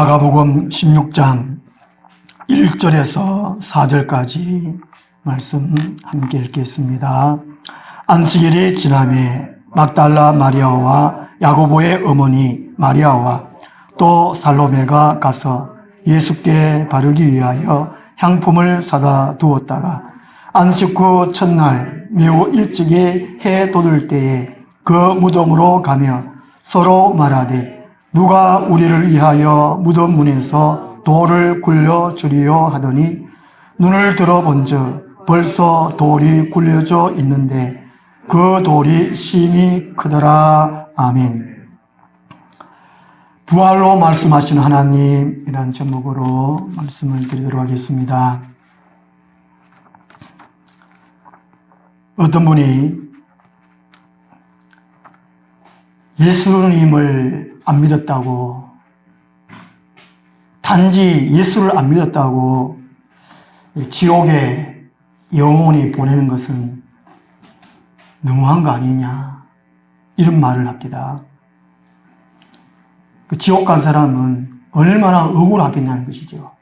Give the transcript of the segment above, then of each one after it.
마가복음 16장 1절에서 4절까지 말씀 함께 읽겠습니다. 안식일이 지남에 막달라 마리아와 야고보의 어머니 마리아와 또 살로메가 가서 예수께 바르기 위하여 향품을 사다 두었다가 안식 후 첫날 매우 일찍이 해 돋을 때에 그 무덤으로 가며 서로 말하되 누가 우리를 위하여 무덤 문에서 돌을 굴려 주리요 하더니 눈을 들어본즉 벌써 돌이 굴려져 있는데 그 돌이 심히 크더라 아멘. 부활로 말씀하시는 하나님이란 제목으로 말씀을 드리도록 하겠습니다. 어떤 분이 예수님을 안 믿었다고 단지 예수를 안 믿었다고 지옥에 영원히 보내는 것은 너무한 거 아니냐 이런 말을 합니다. 그 지옥 간 사람은 얼마나 억울하겠냐는 것이죠.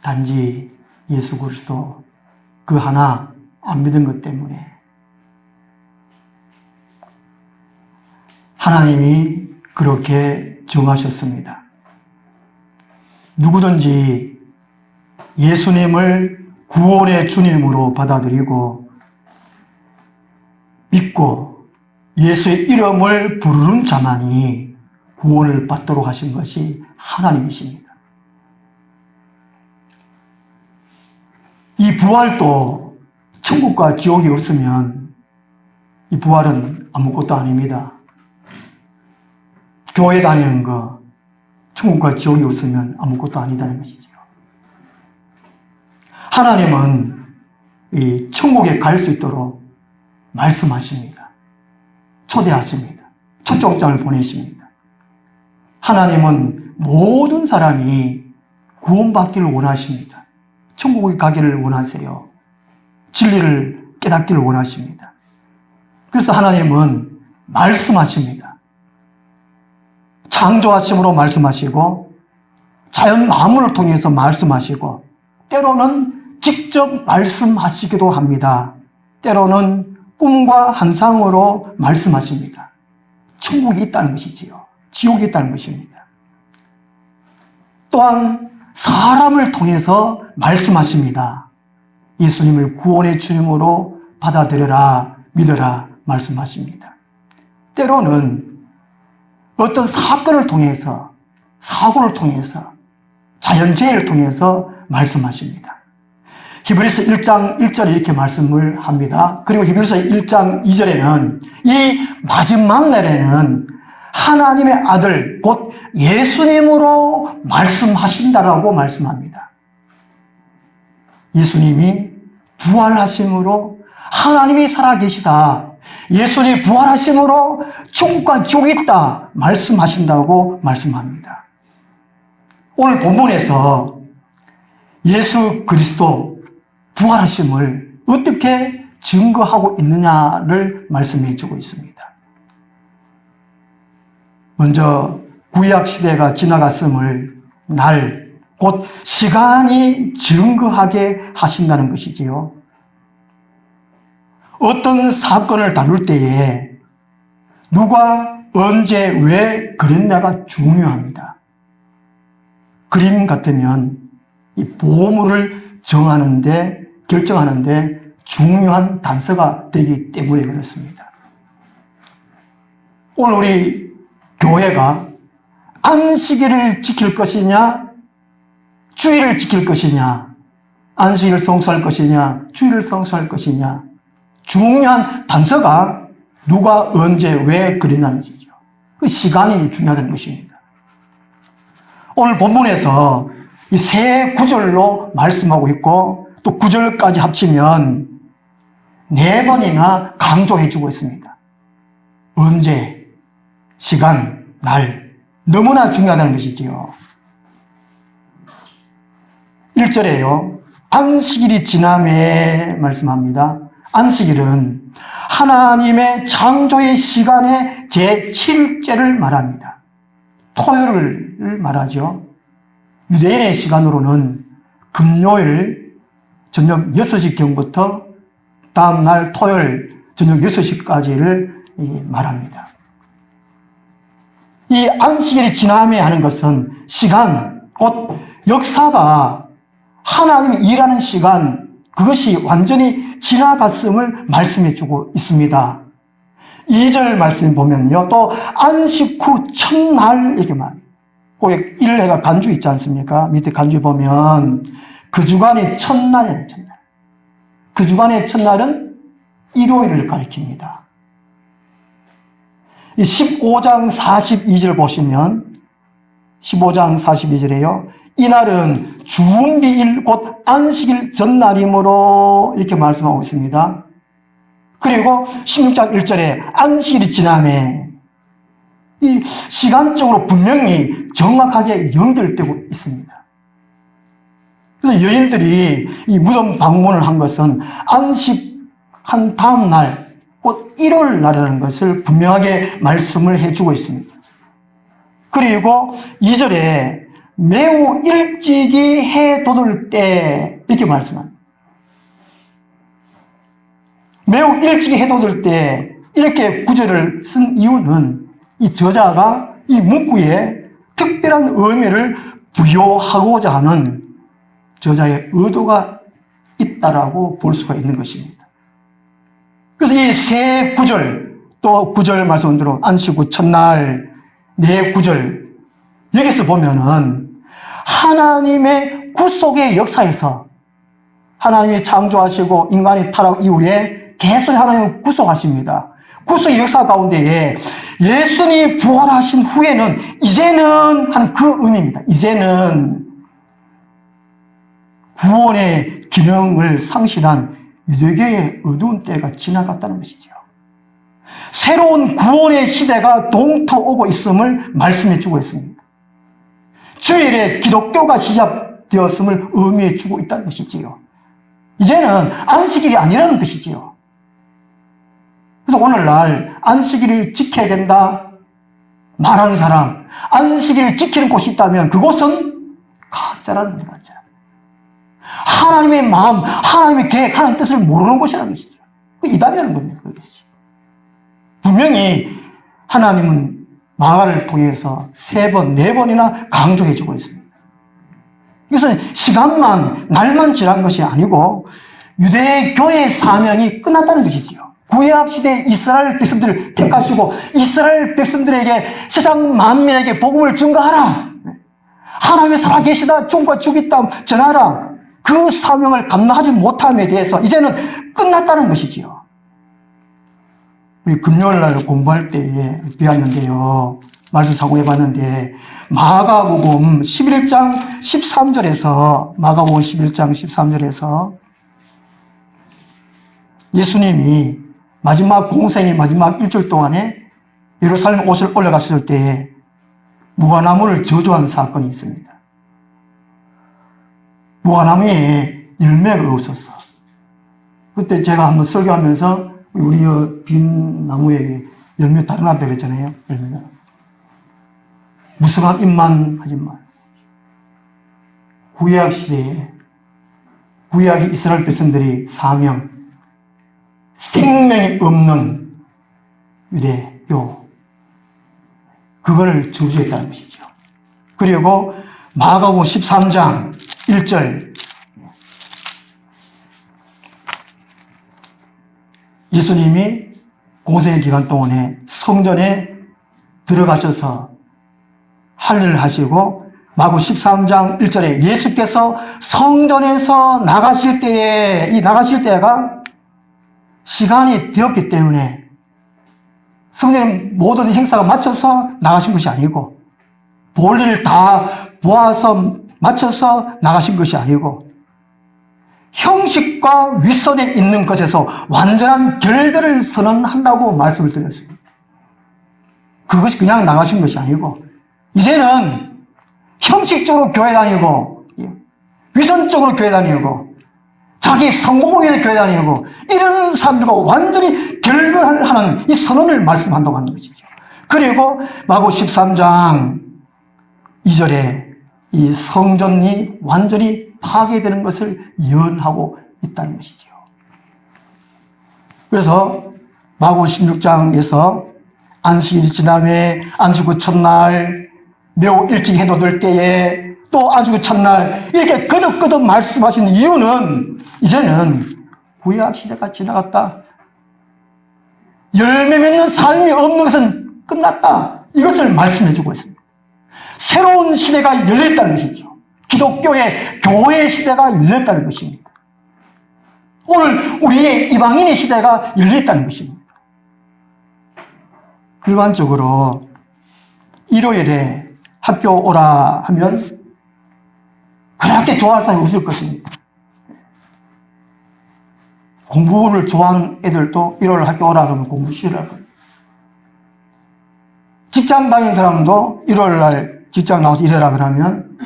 단지 예수 그리스도 그 하나 안 믿은 것 때문에 하나님이 그렇게 정하셨습니다. 누구든지 예수님을 구원의 주님으로 받아들이고 믿고 예수의 이름을 부르는 자만이 구원을 받도록 하신 것이 하나님이십니다. 이 부활도 천국과 지옥이 없으면 이 부활은 아무것도 아닙니다. 교회 다니는 거, 천국과 지옥이 없으면 아무것도 아니다는 것이죠. 하나님은 이 천국에 갈 수 있도록 말씀하십니다. 초대하십니다. 초청장을 보내십니다. 하나님은 모든 사람이 구원받기를 원하십니다. 천국에 가기를 원하세요. 진리를 깨닫기를 원하십니다. 그래서 하나님은 말씀하십니다. 창조하심으로 말씀하시고 자연 만물을 통해서 말씀하시고 때로는 직접 말씀하시기도 합니다. 때로는 꿈과 환상으로 말씀하십니다. 천국이 있다는 것이지요. 지옥이 있다는 것입니다. 또한 사람을 통해서 말씀하십니다. 예수님을 구원의 주님으로 받아들여라, 믿어라 말씀하십니다. 때로는 어떤 사건을 통해서, 사고를 통해서, 자연재해를 통해서 말씀하십니다. 히브리서 1장 1절에 이렇게 말씀을 합니다. 그리고 히브리서 1장 2절에는 이 마지막 날에는 하나님의 아들, 곧 예수님으로 말씀하신다라고 말씀합니다. 예수님이 부활하심으로 하나님이 살아계시다. 예수님이 부활하심으로 천국과 지옥이 있다. 말씀하신다고 말씀합니다. 오늘 본문에서 예수 그리스도 부활하심을 어떻게 증거하고 있느냐를 말씀해 주고 있습니다. 먼저 구약 시대가 지나갔음을 날, 곧 시간이 증거하게 하신다는 것이지요. 어떤 사건을 다룰 때에 누가 언제 왜 그랬냐가 중요합니다. 그림 같으면 이 보물을 정하는데 결정하는데 중요한 단서가 되기 때문에 그렇습니다. 오늘 우리 교회가 안식일을 지킬 것이냐, 주일을 지킬 것이냐, 안식일을 성수할 것이냐, 주일을 성수할 것이냐, 중요한 단서가 누가 언제 왜 그랬는지죠. 그 시간이 중요하다는 것입니다. 오늘 본문에서 이 세 구절로 말씀하고 있고 또 구절까지 합치면 네 번이나 강조해 주고 있습니다. 언제, 시간, 날 너무나 중요하다는 것이지요. 1절에요. 안식일이 지남에 말씀합니다. 안식일은 하나님의 창조의 시간의 제7제를 말합니다. 토요일을 말하죠. 유대인의 시간으로는 금요일 저녁 6시경부터 다음날 토요일 저녁 6시까지를 말합니다. 이 안식일이 지남에 하는 것은 시간, 곧 역사가 하나님이 일하는 시간, 그것이 완전히 지나갔음을 말씀해 주고 있습니다. 2절 말씀 보면요. 또 안식 후 첫날 이렇게 말. 꼭 일해가 간주 있지 않습니까? 밑에 간주 보면 그 주간의 첫날이에요. 첫날. 그 주간의 첫날은 일요일을 가리킵니다. 15장 42절 보시면 15장 42절에요. 이날은 주운비일 곧 안식일 전날이므로 이렇게 말씀하고 있습니다. 그리고 16장 1절에 안식일이 지남에 이 시간적으로 분명히 정확하게 연결되고 있습니다. 그래서 여인들이 이 무덤 방문을 한 것은 안식한 다음 날, 곧 일요일 날이라는 것을 분명하게 말씀을 해주고 있습니다. 그리고 2절에 매우 일찍이 해 돋을 때 이렇게 말씀합니다. 매우 일찍이 해 돋을 때 이렇게 구절을 쓴 이유는 이 저자가 이 문구에 특별한 의미를 부여하고자 하는 저자의 의도가 있다라고 볼 수가 있는 것입니다. 그래서 이 세 구절 또 구절 말씀대로 안식 후 첫날 네 구절 여기서 보면은 하나님의 구속의 역사에서 하나님이 창조하시고 인간이 타락 이후에 계속 하나님을 구속하십니다. 구속의 역사 가운데에 예수님이 부활하신 후에는 이제는 하는 그 의미입니다. 이제는 구원의 기능을 상실한 유대교의 어두운 때가 지나갔다는 것이죠. 새로운 구원의 시대가 동터오고 있음을 말씀해 주고 있습니다. 주일에 기독교가 시작되었음을 의미해 주고 있다는 것이지요. 이제는 안식일이 아니라는 것이지요. 그래서 오늘날 안식일을 지켜야 된다 말하는 사람, 안식일을 지키는 곳이 있다면 그곳은 가짜라는 거죠. 하나님의 마음, 하나님의 계획, 하나님의 뜻을 모르는 곳이라는 것이죠. 그 이단이라는 겁니다. 분명히 하나님은 마가를 통해서 세 번, 네 번이나 강조해 주고 있습니다. 그래서 시간만, 날만 지난 것이 아니고 유대교의 사명이 끝났다는 것이지요. 구약 시대 이스라엘 백성들을 택하시고 이스라엘 백성들에게 세상 만민에게 복음을 증거하라. 하나님의 살아계시다. 종과 죽있다. 전하라. 그 사명을 감당하지 못함에 대해서 이제는 끝났다는 것이지요. 우리 금요일 날 공부할 때에 되었는데요. 말씀 사고해 봤는데 마가복음 11장 13절에서 마가복음 11장 13절에서 예수님이 마지막 공생의 마지막 일주일 동안에 예루살렘 옷을 올라갔을 때에 무화나무를 저주한 사건이 있습니다. 무화나무에 열매가 없었어. 그때 제가 한번 설교하면서 우리 빈 나무에 열매 달아났다 그랬잖아요. 열매가. 무성한 입만 하지 마. 구약 시대에 구약 이스라엘 백성들이 사명, 생명이 없는 유대교, 그거를 저주했다는 것이죠. 그리고 마가복음 13장 1절 예수님이 공생의 기간 동안에 성전에 들어가셔서 할례를 하시고 마구 13장 1절에 예수께서 성전에서 나가실 때에 이 나가실 때가 시간이 되었기 때문에 성전의 모든 행사가 맞춰서 나가신 것이 아니고 볼일을 다 모아서 맞춰서 나가신 것이 아니고 형식과 윗선에 있는 것에서 완전한 결별을 선언한다고 말씀을 드렸습니다. 그것이 그냥 나가신 것이 아니고 이제는 형식적으로 교회 다니고 위선적으로 교회 다니고 자기 성공을 위해 교회 다니고 이런 사람들과 완전히 결별하는 이 선언을 말씀한다고 하는 것이죠. 그리고 마고 13장 2절에 이 성전이 완전히 파괴되는 것을 예언하고 있다는 것이죠. 그래서 마고 16장에서 안식일이 지남에 안식 후 첫날 매우 일찍 해돋을 때에 또 안식 후 첫날 이렇게 거듭거듭 말씀하신 이유는 이제는 구약 시대가 지나갔다. 열매 맺는 삶이 없는 것은 끝났다. 이것을 말씀해 주고 있습니다. 새로운 시대가 열렸다는 것이죠. 기독교의 교회 시대가 열렸다는 것입니다. 오늘 우리의 이방인의 시대가 열렸다는 것입니다. 일반적으로 일요일에 학교 오라 하면 그렇게 좋아할 사람이 없을 것입니다. 공부를 좋아하는 애들도 일요일 학교 오라 그러면 공부 싫어할 겁니다. 직장 다니는 사람도 일요일 날 직장 나와서 일해라 그러면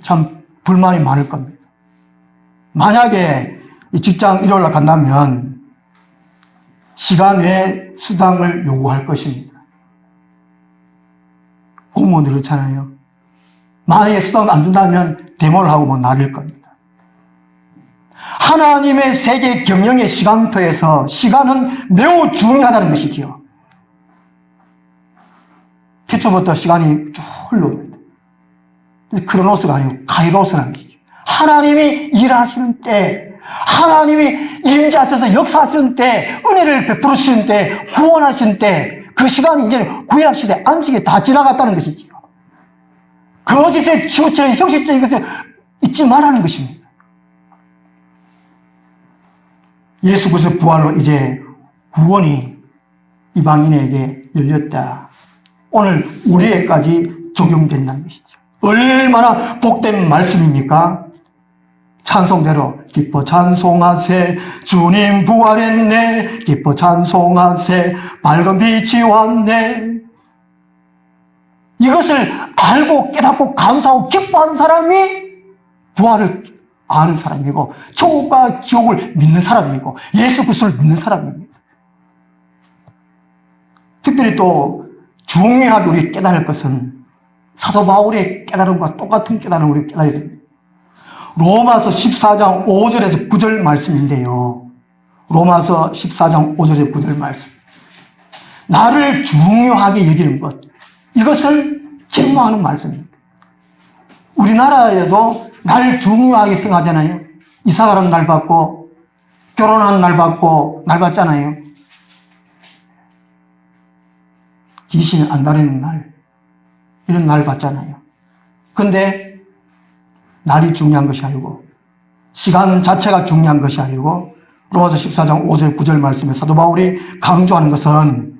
참 불만이 많을 겁니다. 만약에 이 직장 일요일 날 간다면 시간 외에 수당을 요구할 것입니다. 공무원들 그렇잖아요. 만약에 수당 안 준다면 데모를 하고 뭐 나를 겁니다. 하나님의 세계 경영의 시간표에서 시간은 매우 중요하다는 것이지요. 태초부터 시간이 쭉 흘러옵니다. 크로노스가 아니고 카이로스라는 것이죠. 하나님이 일하시는 때, 하나님이 임자하셔서 역사하시는 때, 은혜를 베풀으시는 때, 구원하시는 때, 그 시간이 이제 구약시대 안식에 다 지나갔다는 것이지요. 거짓의 치우치는 형식적인 것을 잊지 말라는 것입니다. 예수 그리스도 부활로 이제 구원이 이방인에게 열렸다. 오늘 우리에까지 적용된다는 것이죠. 얼마나 복된 말씀입니까? 찬송대로 기뻐 찬송하세 주님 부활했네 기뻐 찬송하세 밝은 빛이 왔네 이것을 알고 깨닫고 감사하고 기뻐하는 사람이 부활을 아는 사람이고 천국과 지옥을 믿는 사람이고 예수 그리스도를 믿는 사람입니다. 특별히 또 중요하게 우리 깨달을 것은 사도 바울의 깨달음과 똑같은 깨달음을 우리 깨달아야 됩니다. 로마서 14장 5절에서 9절 말씀인데요. 로마서 14장 5절에서 9절 말씀. 나를 중요하게 여기는 것. 이것을 책망하는 말씀입니다. 우리나라에도 날 중요하게 생각하잖아요. 이사 가는 날 받고, 결혼하는 날 받고, 날 받잖아요. 귀신 안 다니는 날, 이런 날 받잖아요. 근데 날이 중요한 것이 아니고, 시간 자체가 중요한 것이 아니고, 로마서 14장 5절, 9절 말씀에 사도 바울이 강조하는 것은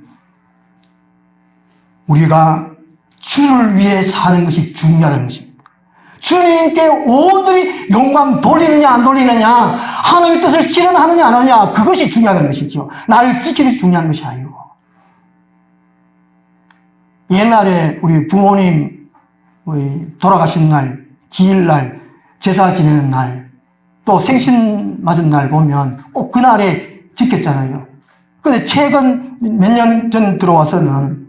우리가 주를 위해 사는 것이 중요하다는 것입니다. 주님께 온전히 영광 돌리느냐 안 돌리느냐 하나님의 뜻을 실현하느냐 안 하느냐 그것이 중요한 것이죠. 나를 지키는 중요한 것이 아니고 옛날에 우리 부모님 돌아가신 날, 기일날, 제사 지내는 날, 또 생신 맞은 날 보면 꼭 그날에 지켰잖아요. 근데 최근 몇 년 전 들어와서는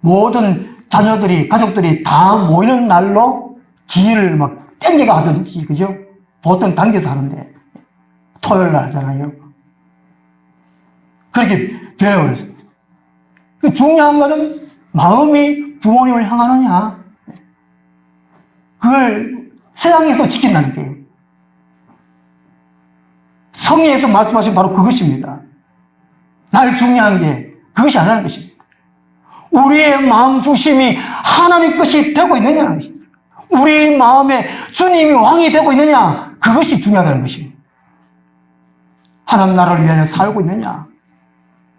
모든 자녀들이, 가족들이 다 모이는 날로 기일을 막 땡겨가 하든지, 그죠? 보통 당겨서 하는데, 토요일 날 하잖아요. 그렇게 변해버렸어요. 그 중요한 거는 마음이 부모님을 향하느냐. 그걸 세상에서 지킨다는 거예요. 성의에서 말씀하신 바로 그것입니다. 날 중요한 게 그것이 아니라는 것입니다. 우리의 마음 중심이 하나님 것이 되고 있느냐는 것입니다. 우리 마음에 주님이 왕이 되고 있느냐 그것이 중요하다는 것입니다. 하나님 나라를 위하여 살고 있느냐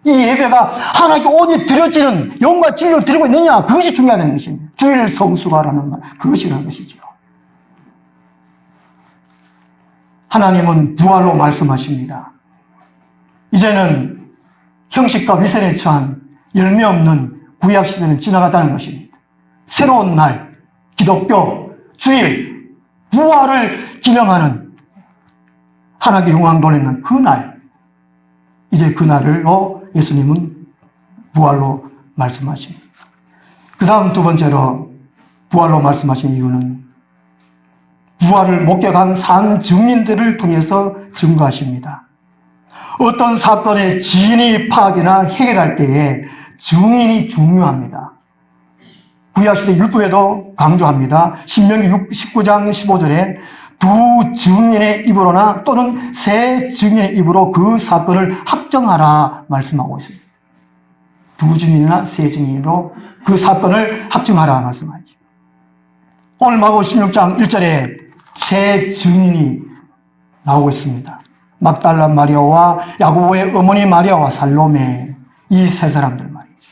이 예배가 하나님께 온전히 드려지는 영과 진리로 드리고 있느냐 그것이 중요하다는 것입니다. 주일 성수가라는 말 그것이라는 것이죠. 하나님은 부활로 말씀하십니다. 이제는 형식과 위선에 처한 열매 없는 구약 시대는 지나갔다는 것입니다. 새로운 날, 기독교, 주일, 부활을 기념하는 하나님께 영광 돌리는 그 날, 이제 그 날로 예수님은 부활로 말씀하십니다. 그 다음 두 번째로 부활로 말씀하신 이유는 부활을 목격한 산 증인들을 통해서 증거하십니다. 어떤 사건의 진위 파악이나 해결할 때에 증인이 중요합니다. 구약시대 율법에도 강조합니다. 신명기 19장 15절에 두 증인의 입으로나 또는 세 증인의 입으로 그 사건을 확정하라 말씀하고 있습니다. 두 증인이나 세 증인으로 그 사건을 확정하라 말씀하죠. 오늘 마고 16장 1절에 세 증인이 나오고 있습니다. 막달라 마리아와 야고보의 어머니 마리아와 살로메 이 세 사람들 말이죠.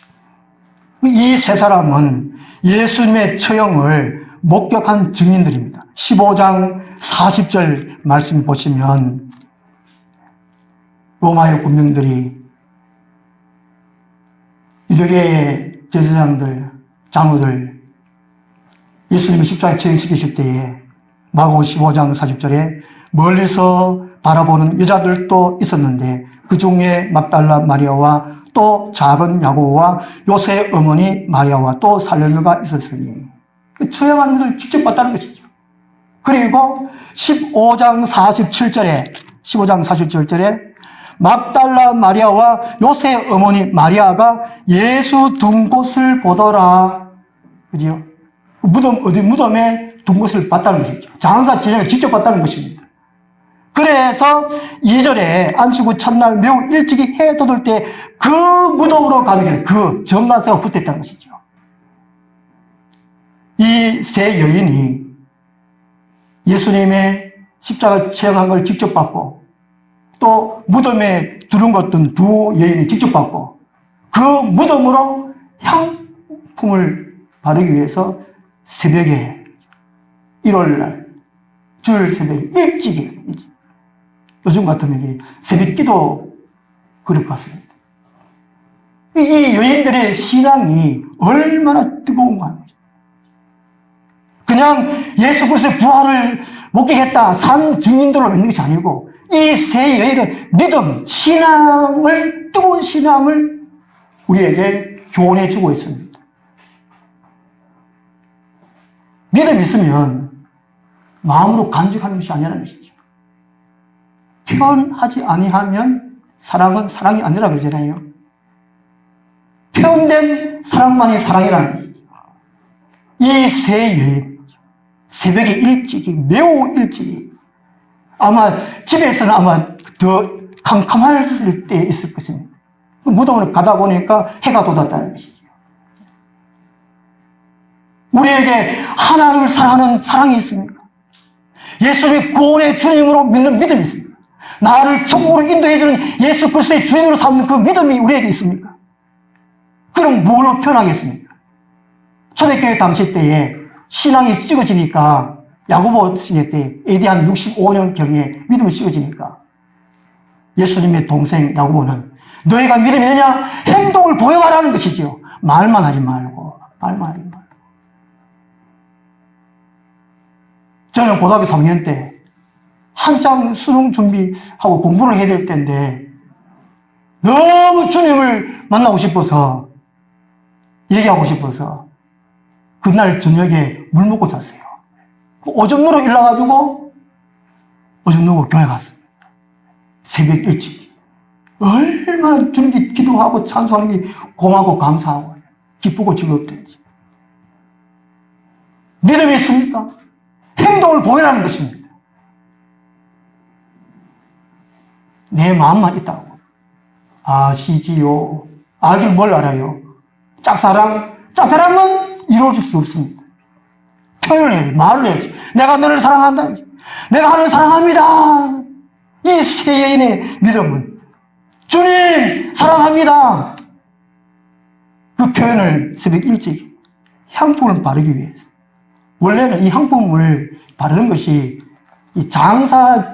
이 세 사람은 예수님의 처형을 목격한 증인들입니다. 15장 40절 말씀 보시면 로마의 군병들이 유대계의 제사장들, 장로들 예수님을 십자가에 처형시키실 때에 마고 15장 40절에 멀리서 바라보는 여자들도 있었는데 그 중에 막달라 마리아와 또 작은 야고보와 요새 어머니 마리아와 또 살레미가 있었으니 처형하는 것을 직접 봤다는 것이죠. 그리고 15장 47절에 15장 47절에 막달라 마리아와 요새 어머니 마리아가 예수 둔 곳을 보더라. 그지요? 무덤, 어디 무덤에 둔 곳을 봤다는 것이죠. 장사 제자가 직접 봤다는 것입니다. 그래서 2절에 안식구 첫날 매우 일찍이 해 돋을 때 그 무덤으로 가기 전에 그 정관사가 붙어 있다는 것이죠. 이 세 여인이 예수님의 십자가 체험한 걸 직접 봤고 또 무덤에 두른 것던 두 여인이 직접 봤고 그 무덤으로 향품을 바르기 위해서 새벽에 1월날 주일 새벽에 일찍이 요즘 같으면 새벽 기도 그럴 것 같습니다. 이 여인들의 신앙이 얼마나 뜨거운가. 그냥 예수 그리스도의 부활을 목격했다 산 증인들로 믿는 것이 아니고 이 세 여인의 믿음, 신앙을 뜨거운 신앙을 우리에게 교훈해 주고 있습니다. 믿음 있으면 마음으로 간직하는 것이 아니라는 것이죠. 표현하지 아니하면 사랑은 사랑이 아니라 그러잖아요. 표현된 사랑만이 사랑이라는 것이죠. 이세 여인, 새벽에 일찍이, 매우 일찍이, 아마 집에서는 아마 더 캄캄할 때 있을 것입니다. 그 무덤을 가다 보니까 해가 돋았다는 것이죠. 우리에게 하나님을 사랑하는 사랑이 있습니까? 예수님의 구원의 주님으로 믿는 믿음이 있습니까? 나를 천국으로 인도해주는 예수 그리스도의 주인으로 삼는 그 믿음이 우리에게 있습니까? 그럼 뭘로 표현하겠습니까? 초대교회 당시 때에 신앙이 찍어지니까 야고보 시대 때 AD 한 65년경에 믿음이 찍어지니까 예수님의 동생 야고보는 너희가 믿음이 있느냐? 행동을 보여봐라는 것이지요. 말만 하지 말고 말만 하지 말고 저는 고등학교 3학년 때 한창 수능 준비하고 공부를 해야 될 때인데 너무 주님을 만나고 싶어서 얘기하고 싶어서 그날 저녁에 물 먹고 잤어요. 오전 누로 일어나가지고 오전 누고 교회 갔습니다. 새벽 일찍. 얼마나 주님께 기도하고 찬송하는 게 고마고 감사하고 기쁘고 즐겁든지. 믿음이 있습니까? 행동을 보이라는 것입니다. 내 마음만 있다고. 아시지요. 알길 뭘 알아요? 짝사랑, 짝사랑은 이루어질 수 없습니다. 표현을 해야지, 말을 해야지. 내가 너를 사랑한다. 내가 하늘 사랑합니다. 이세 여인의 믿음은 주님 사랑합니다. 그 표현을 새벽 일찍 향품을 바르기 위해서. 원래는 이 향품을 바르는 것이 이 장사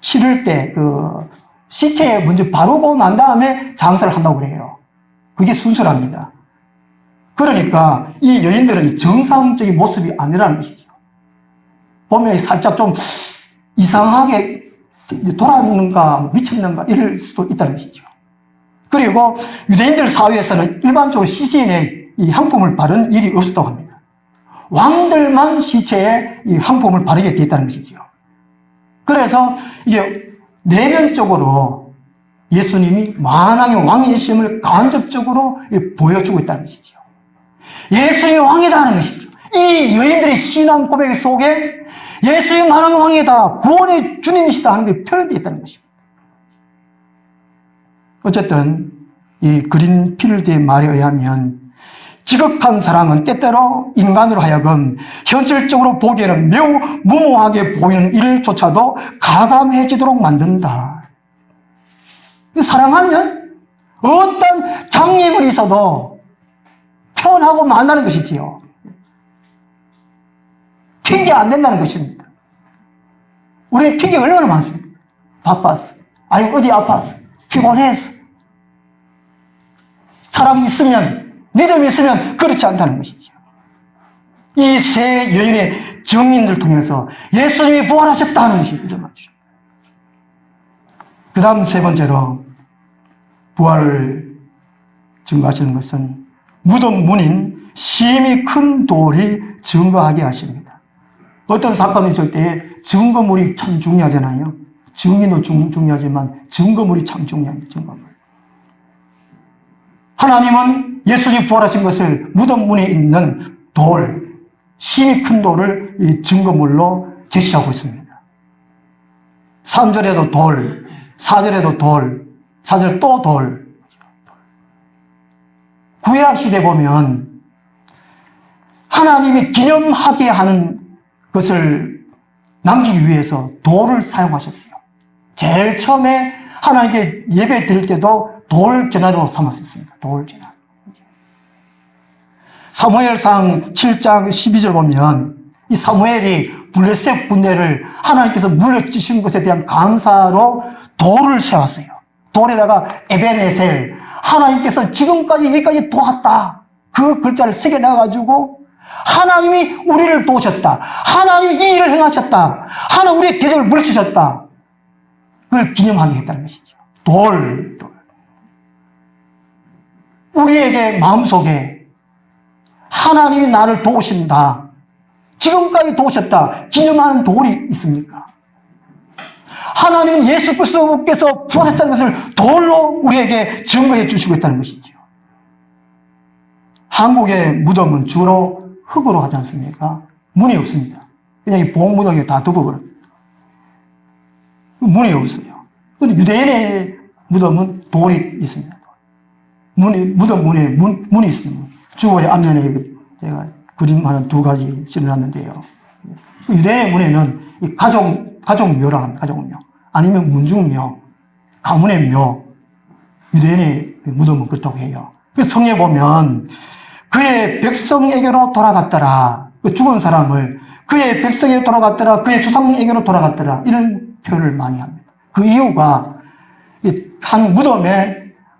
치를 때 그 시체에 먼저 바르고 난 다음에 장사를 한다고 그래요. 그게 순수랍니다. 그러니까 이 여인들은 정상적인 모습이 아니라는 것이죠. 보면 살짝 좀 이상하게 돌았는가 미쳤는가 이럴 수도 있다는 것이죠. 그리고 유대인들 사회에서는 일반적으로 시신에 이 향품을 바른 일이 없었다고 합니다. 왕들만 시체에 이 항품을 바르게 되어 있다는 것이지요. 그래서 이게 내면적으로 예수님이 만왕의 왕이심을 간접적으로 보여주고 있다는 것이지요. 예수님이 왕이다는 것이죠. 이 여인들의 신앙 고백 속에 예수님이 만왕의 왕이다, 구원의 주님이시다 하는 게 표현되어 있다는 것입니다. 어쨌든 이 그린 필드의 말에 의하면 지극한 사랑은 때때로 인간으로 하여금 현실적으로 보기에는 매우 무모하게 보이는 일조차도 가감해지도록 만든다. 사랑하면 어떤 장애물이 있어도 표현하고 만나는 것이지요. 핑계 안 된다는 것입니다. 우리 핑계가 얼마나 많습니까? 바빴어. 아니, 어디 아팠어. 피곤했어. 사랑이 있으면, 믿음이 있으면 그렇지 않다는 것이죠. 이세 여인의 증인들 통해서 예수님이 부활하셨다는 것이 믿어맞죠. 그 다음 세 번째로 부활을 증거하시는 것은 무덤 문인 심히 큰 돌이 증거하게 하십니다. 어떤 사건이 있을 때 증거물이 참 중요하잖아요. 증인도 중, 중요하지만 증거물이 참 중요한 증거물. 하나님은 예수님 부활하신 것을 무덤 문에 있는 돌, 심히 큰 돌을 이 증거물로 제시하고 있습니다. 3절에도 돌, 4절에도 돌, 4절 또 돌. 구약 시대 보면 하나님이 기념하게 하는 것을 남기기 위해서 돌을 사용하셨어요. 제일 처음에 하나님께 예배 드릴 때도 돌 제단으로 삼았었습니다. 돌 제단. 사무엘상 7장 12절 보면 이 사무엘이 블레셋 군대를 하나님께서 물려주신 것에 대한 감사로 돌을 세웠어요. 돌에다가 에베네셀 하나님께서 지금까지 여기까지 도왔다. 그 글자를 새겨놔가지고 하나님이 우리를 도우셨다. 하나님이 이 일을 행하셨다. 하나님 우리의 대적을 물리치셨다. 그걸 기념하게 했다는 것이죠. 돌, 돌. 우리에게 마음속에 하나님이 나를 도우신다. 지금까지 도우셨다. 기념하는 돌이 있습니까? 하나님은 예수 그리스도께서 부활했다는 것을 돌로 우리에게 증거해 주시고 있다는 것이죠. 한국의 무덤은 주로 흙으로 하지 않습니까? 문이 없습니다. 그냥 이 봉무덤이 다 덮어버립니다. 문이 없어요. 근데 유대인의 무덤은 돌이 있습니다. 문이, 무덤 문에 문, 문이 있습니다. 주보의 앞면에 제가 그림하는 두 가지 실어놨는데요. 유대인의 문에는 이 가족, 가족묘라 합니다. 가족묘. 아니면 문중묘, 가문의 묘. 유대인의 무덤은 그렇다고 해요. 그래서 성에 보면 그의 백성에게로 돌아갔더라. 그 죽은 사람을 그의 백성에게 돌아갔더라. 그의 주상에게로 돌아갔더라. 이런 표현을 많이 합니다. 그 이유가 한 무덤에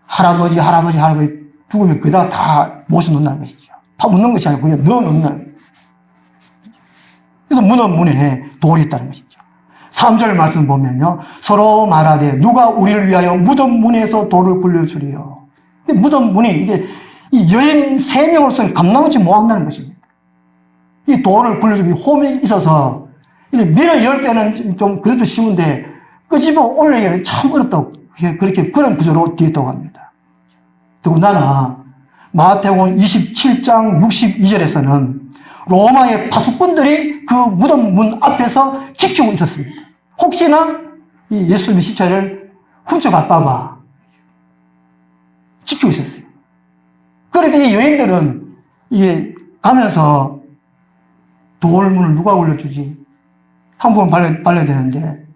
할아버지, 할아버지, 할아버지 죽으면 그다 다 모셔놓는다는 것이죠. 파묻는 것이 아니고 그냥 거예요. 그래서 무덤 문에 돌이 있다는 것이죠. 3절 말씀 보면요. 서로 말하되 누가 우리를 위하여 무덤 문에서 돌을 굴려주리요. 무덤 문이 이게 이 여인 세 명으로서는 감당하지 못한다는 것입니다. 이 돌을 굴려주기 홈이 있어서 밀어 열 때는 좀 그래도 쉬운데 끄집어 올리기는 참 어렵다고 그렇게 그런 구조로 되어 있다고 합니다. 더군다나 마태복음 27장 62절에서는 로마의 파수꾼들이 그 무덤 문 앞에서 지키고 있었습니다. 혹시나 이 예수님의 시체를 훔쳐갈까봐 지키고 있었어요. 그러니까 이 여인들은 이게 가면서 돌문을 누가 올려주지? 한번 발려, 발려야 되는데.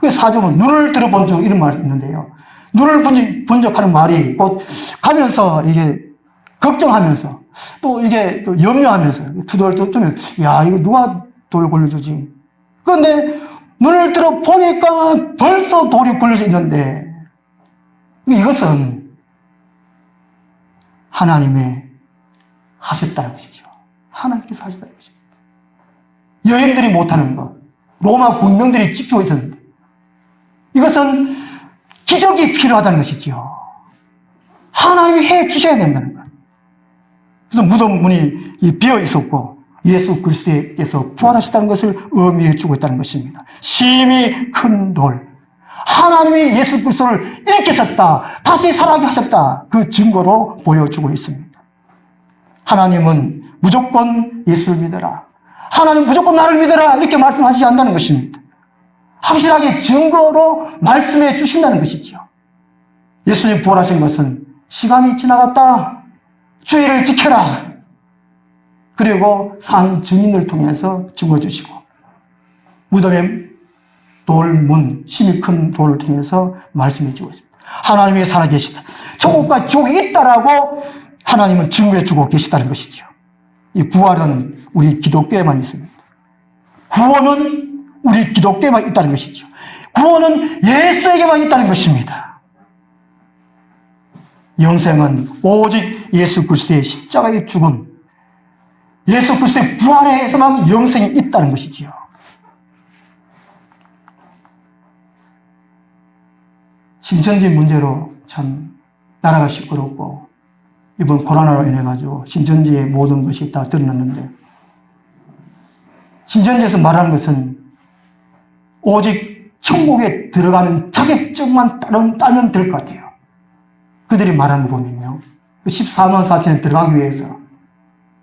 그 사정은 눈을 들어본 적 이런 말이 있는데요. 눈을 본, 본 적하는 말이 곧 가면서 이게 걱정하면서 또 이게 또 염려하면서 투덜투덜면서 야, 이거 누가 돌 걸려주지? 그런데 눈을 들어 보니까 벌써 돌이 걸려져 있는데 이것은 하나님의 하셨다는 것이죠. 하나님께서 하셨다는 것입니다. 여인들이 못하는 것, 로마 군병들이 지키고 있었는데 이것은 기적이 필요하다는 것이지요. 하나님이 해 주셔야 된다는 거예요. 그래서 무덤 문이 비어 있었고 예수 그리스도께서 부활하셨다는 것을 의미해 주고 있다는 것입니다. 심히 큰 돌. 하나님이 예수 그리스도를 일으키셨다. 다시 살아게 하셨다. 그 증거로 보여주고 있습니다. 하나님은 무조건 예수를 믿어라. 하나님 무조건 나를 믿어라. 이렇게 말씀하시지 않는다는 것입니다. 확실하게 증거로 말씀해 주신다는 것이죠. 예수님 부활하신 것은 시간이 지나갔다. 주의를 지켜라. 그리고 산 증인을 통해서 증거주시고 무덤의 돌문, 힘이 큰 돌을 통해서 말씀해 주고 있습니다. 하나님이 살아계시다. 천국과 지옥이 있다라고 하나님은 증거해 주고 계시다는 것이죠. 이 부활은 우리 기독교에만 있습니다. 구원은 우리 기독교에만 있다는 것이죠. 구원은 예수에게만 있다는 것입니다. 영생은 오직 예수 그리스도의 십자가의 죽음, 예수 그리스도의 부활에서만 영생이 있다는 것이지요. 신천지 문제로 참 나라가 시끄럽고 이번 코로나로 인해 가지고 신천지의 모든 것이 다 드러났는데 신천지에서 말하는 것은 오직 천국에 들어가는 자격증만 따면, 따면 될 것 같아요. 그들이 말하는 거 보면요. 14만 4천에 들어가기 위해서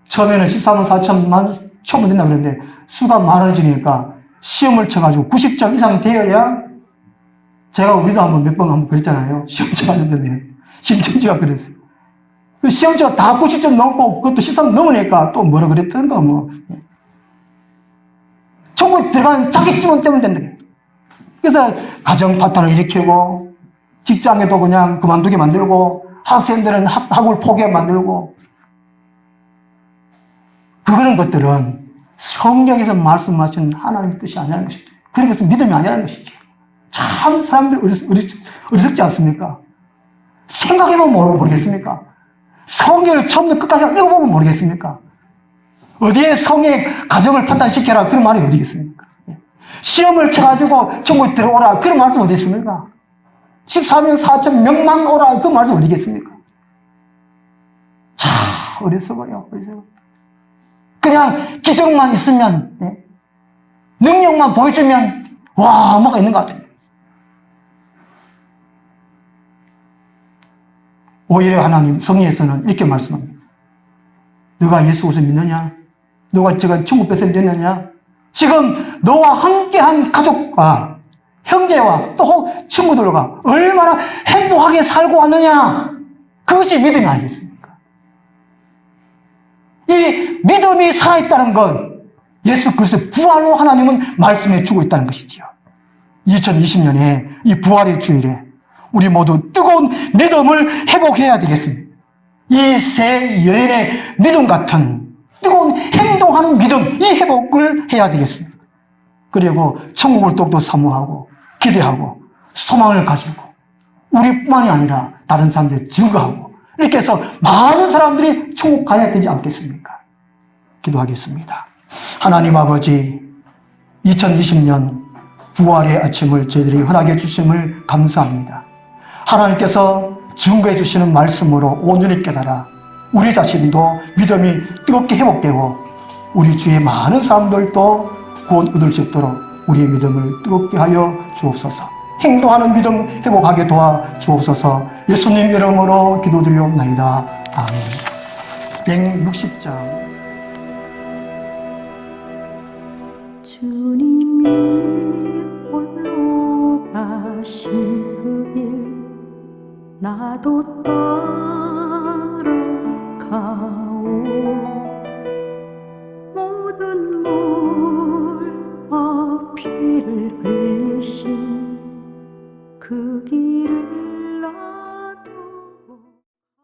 처음에는 14만 4천만 처음 된다 그랬는데 수가 많아지니까 시험을 쳐가지고 90점 이상 되어야 제가 우리도 한번 몇 번 한번 그랬잖아요. 시험 쳐봤는데 신천지가 그랬어요. 그 시험치가 다 90점 넘고 그것도 13 넘으니까 또 뭐라 그랬던가 뭐. 천국에 들어가는 자격증은 때문에 된다. 그래서 가정 파탄을 일으키고 직장에도 그냥 그만두게 만들고 학생들은 학, 학을 포기하게 만들고 그런 것들은 성경에서 말씀하신 하나님의 뜻이 아니라는 것이죠. 그런 것은 믿음이 아니라는 것이죠. 참 사람들 어리석, 어리석 지 않습니까? 생각해보면 모르겠습니까? 성경을 처음부터 끝까지 읽어보면 모르겠습니까? 어디에 성의 가정을 판단시켜라 그런 말이 어디 있습니까? 시험을 쳐가지고 천국에 들어오라 그런 말씀 어디 있습니까? 14명 4천 명만 오라 그 말씀 어디 있겠습니까? 참 어리석어요 어리석어 그냥 기적만 있으면 네? 능력만 보여주면 와 뭐가 있는 것 같아요 오히려 하나님 성경에서는 이렇게 말씀합니다 너가 예수 옷을 믿느냐? 너가 지금 천국 뺏어 믿느냐? 지금 너와 함께한 가족과 형제와 또 친구들과 얼마나 행복하게 살고 왔느냐? 그것이 믿음이 아니겠습니까? 이 믿음이 살아있다는 건 예수 그리스도 부활로 하나님은 말씀해 주고 있다는 것이지요. 2020년에 이 부활의 주일에 우리 모두 뜨거운 믿음을 회복해야 되겠습니다. 이새 여인의 믿음 같은 뜨거운 행동하는 믿음, 이 회복을 해야 되겠습니다. 그리고 천국을 또또 사모하고 기대하고 소망을 가지고 우리뿐만이 아니라 다른 사람들 증거하고 이렇게 해서 많은 사람들이 천국 가야 되지 않겠습니까? 기도하겠습니다. 하나님 아버지, 2020년 부활의 아침을 저희들이 허락해 주심을 감사합니다. 하나님께서 증거해 주시는 말씀으로 온전히 깨달아 우리 자신도 믿음이 뜨겁게 회복되고 우리 주위의 많은 사람들도 구원 얻을 수 있도록 우리의 믿음을 뜨겁게 하여 주옵소서. 행동하는 믿음 회복하게 도와 주옵소서. 예수님 이름으로 기도드리옵나이다. 아멘. 160장. 주님이 홀로 가신 그 길 나도 따라가오 길을 그 길을